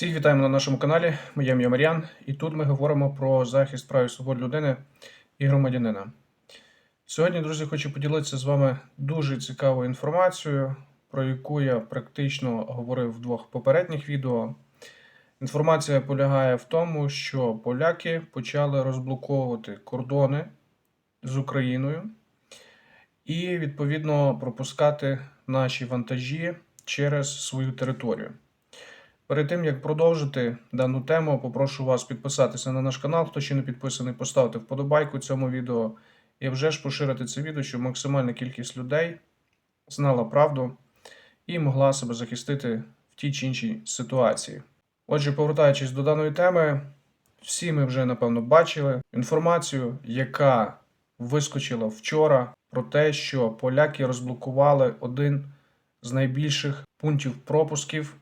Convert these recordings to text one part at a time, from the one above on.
Всіх вітаємо на нашому каналі. Моє ім'я Мар'ян, і тут ми говоримо про захист прав і свобод людини і громадянина. Сьогодні, друзі, хочу поділитися з вами дуже цікавою інформацією, про яку я практично говорив в двох попередніх відео. Інформація полягає в тому, що поляки почали розблоковувати кордони з Україною і, відповідно, пропускати наші вантажі через свою територію. Перед тим як продовжити дану тему, попрошу вас підписатися на наш канал. Хто ще не підписаний, поставити вподобайку цьому відео і вже ж поширити це відео, щоб максимальна кількість людей знала правду і могла себе захистити в тій чи іншій ситуації. Отже, повертаючись до даної теми, всі ми вже напевно бачили інформацію, яка вискочила вчора про те, що поляки розблокували один з найбільших пунктів пропусків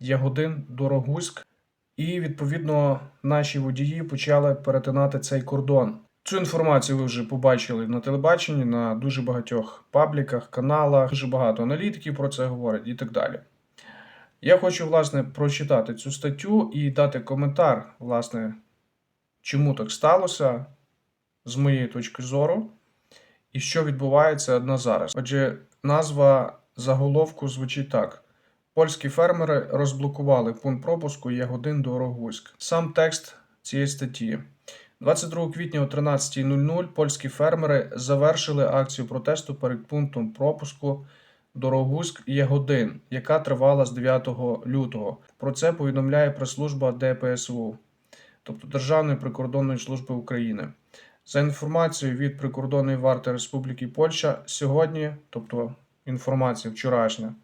Ягодин Дорогуськ, і відповідно наші водії почали перетинати цей кордон. Цю інформацію ви вже побачили на телебаченні, на дуже багатьох пабліках, каналах, дуже багато аналітиків про це говорять і так далі. Я хочу, власне, прочитати цю статтю і дати коментар, власне, чому так сталося, з моєї точки зору, і що відбувається на зараз. Отже, назва заголовку звучить так. Польські фермери розблокували пункт пропуску Ягодин до Рогуськ. Сам текст цієї статті. 22 квітня о 13.00 польські фермери завершили акцію протесту перед пунктом пропуску Дорогуськ Ягодин, яка тривала з 9 лютого. Про це повідомляє прес-служба ДПСУ, тобто Державної прикордонної служби України. За інформацією від прикордонної варти Республіки Польща, сьогодні, тобто інформація вчорашня,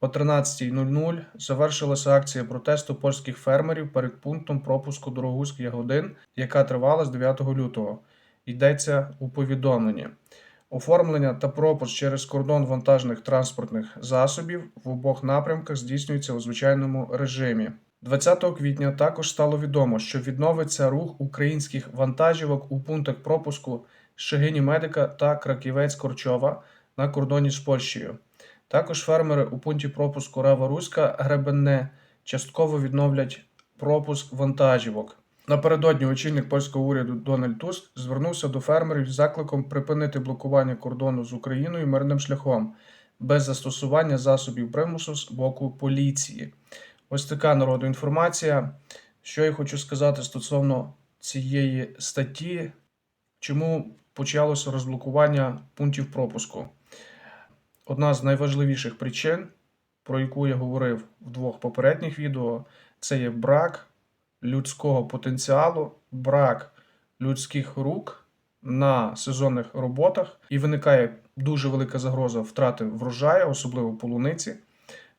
о 13.00 завершилася акція протесту польських фермерів перед пунктом пропуску Дорогуськ Ягодин, яка тривала з 9 лютого. Йдеться у повідомленні. Оформлення та пропуск через кордон вантажних транспортних засобів в обох напрямках здійснюється у звичайному режимі. 20 квітня також стало відомо, що відновиться рух українських вантажівок у пунктах пропуску Шегині Медика та Краківець Корчова на кордоні з Польщею. Також фермери у пункті пропуску Рава Руська Гребенне частково відновлять пропуск вантажівок. Напередодні очільник польського уряду Дональд Туск звернувся до фермерів з закликом припинити блокування кордону з Україною мирним шляхом без застосування засобів примусу з боку поліції. Ось така народна інформація. Що я хочу сказати стосовно цієї статті, чому почалося розблокування пунктів пропуску. Одна з найважливіших причин, про яку я говорив в двох попередніх відео, це є брак людського потенціалу, брак людських рук на сезонних роботах, і виникає дуже велика загроза втрати врожаю, особливо полуниці.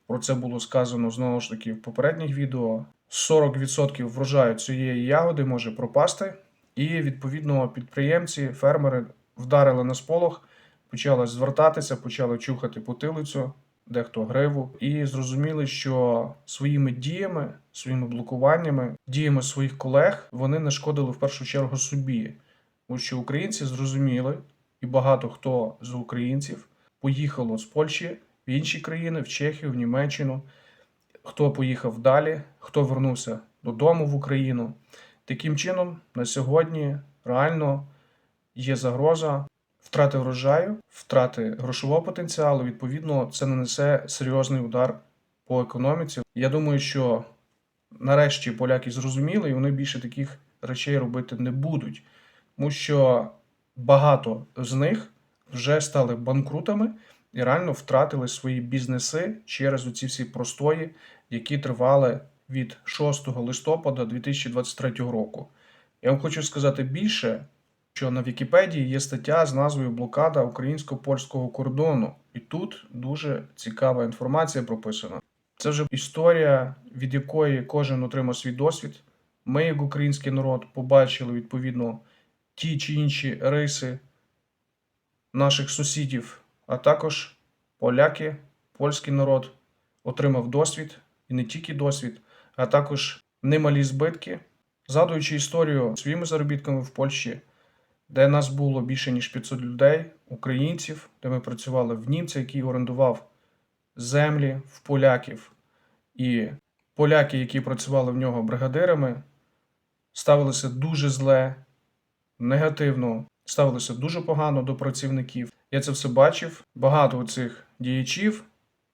Про це було сказано знову ж таки в попередніх відео. 40% врожаю цієї ягоди може пропасти, і відповідно підприємці, фермери вдарили на сполох почали звертатися, почали чухати потилицю, дехто гриву, і зрозуміли, що своїми діями, своїми блокуваннями, діями своїх колег вони нашкодили в першу чергу собі. Тому що українці зрозуміли, і багато хто з українців поїхало з Польщі в інші країни, в Чехію, в Німеччину. Хто поїхав далі, хто вернувся додому в Україну. Таким чином, на сьогодні реально є загроза втрати врожаю, втрати грошового потенціалу, відповідно, це нанесе серйозний удар по економіці. Я думаю, що нарешті поляки зрозуміли, і вони більше таких речей робити не будуть, тому що багато з них вже стали банкрутами і реально втратили свої бізнеси через оці всі простої, які тривали від 6 листопада 2023 року. Я вам хочу сказати більше що на Вікіпедії є стаття з назвою Блокада українсько-польського кордону, і тут дуже цікава інформація прописана. Це вже історія, від якої кожен отримав свій досвід. Ми, як український народ, побачили відповідно ті чи інші риси наших сусідів, а також поляки, польський народ отримав досвід і не тільки досвід, а також немалі збитки, згадуючи історію своїми заробітками в Польщі де нас було більше ніж 500 людей, українців, де ми працювали в німця, який орендував землі в поляків. І поляки, які працювали в нього бригадирами, ставилися дуже зле, негативно, ставилися дуже погано до працівників. Я це все бачив. Багато цих діячів,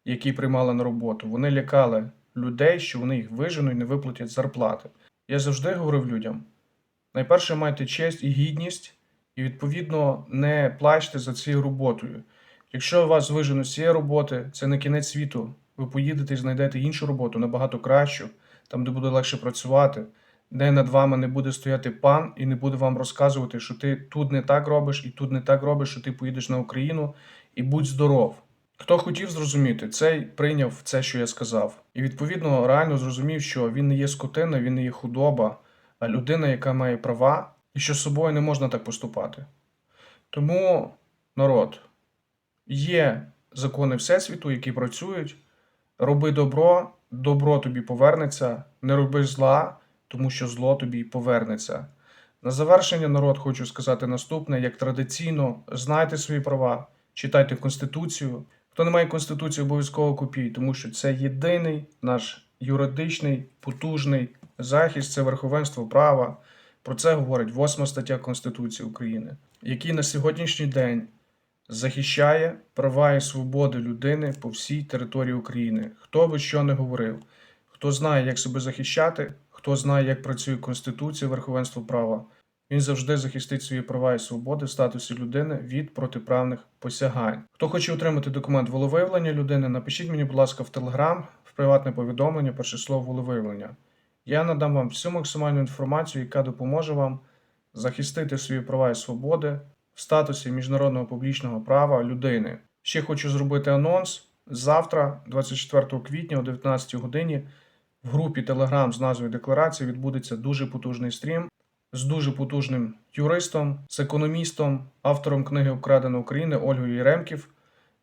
які приймали на роботу, вони лякали людей, що вони їх виженуть не виплатять зарплати. Я завжди говорив людям: найперше майте честь і гідність, і відповідно не плачте за цією роботою. Якщо вас виженуть з цієї роботи, це не кінець світу. Ви поїдете і знайдете іншу роботу, набагато кращу, там, де буде легше працювати, де над вами не буде стояти пан і не буде вам розказувати, що ти тут не так робиш і тут не так робиш, що ти поїдеш на Україну і будь здоров. Хто хотів зрозуміти, цей прийняв це, що я сказав. І відповідно реально зрозумів, що він не є скотина, він не є худоба, а людина, яка має права, і що з собою не можна так поступати. Тому, народ, є закони Всесвіту, які працюють. Роби добро, добро тобі повернеться, не роби зла, тому що зло тобі повернеться. На завершення, народ, хочу сказати наступне: як традиційно, знайте свої права, читайте Конституцію. Хто не має Конституції, обов'язково купіть, тому що це єдиний наш юридичний, потужний захист, це верховенство права. Про це говорить 8 стаття Конституції України, який на сьогоднішній день захищає права і свободи людини по всій території України. Хто би що не говорив, хто знає, як себе захищати, хто знає, як працює Конституція, верховенство права, він завжди захистить свої права і свободи в статусі людини від протиправних посягань. Хто хоче отримати документ волевиявлення людини, напишіть мені, будь ласка, в Телеграм, в приватне повідомлення, перше слово волевиявлення. Я надам вам всю максимальну інформацію, яка допоможе вам захистити свої права і свободи в статусі міжнародного публічного права людини. Ще хочу зробити анонс. Завтра, 24 квітня о 19 годині, в групі Telegram з назвою Декларації відбудеться дуже потужний стрім з дуже потужним юристом, з економістом, автором книги Украдена України Ольгою Єремків,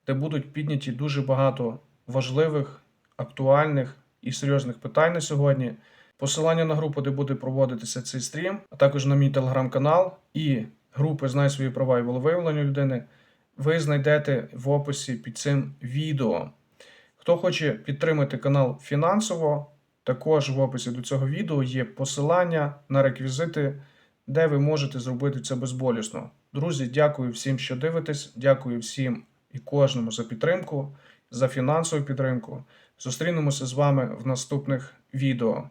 де будуть підняті дуже багато важливих, актуальних і серйозних питань на сьогодні. Посилання на групу, де буде проводитися цей стрім, а також на мій телеграм-канал і групи Знай свої права і волевиявлення людини, ви знайдете в описі під цим відео. Хто хоче підтримати канал фінансово, також в описі до цього відео є посилання на реквізити, де ви можете зробити це безболісно. Друзі, дякую всім, що дивитесь. Дякую всім і кожному за підтримку, за фінансову підтримку. Зустрінемося з вами в наступних відео.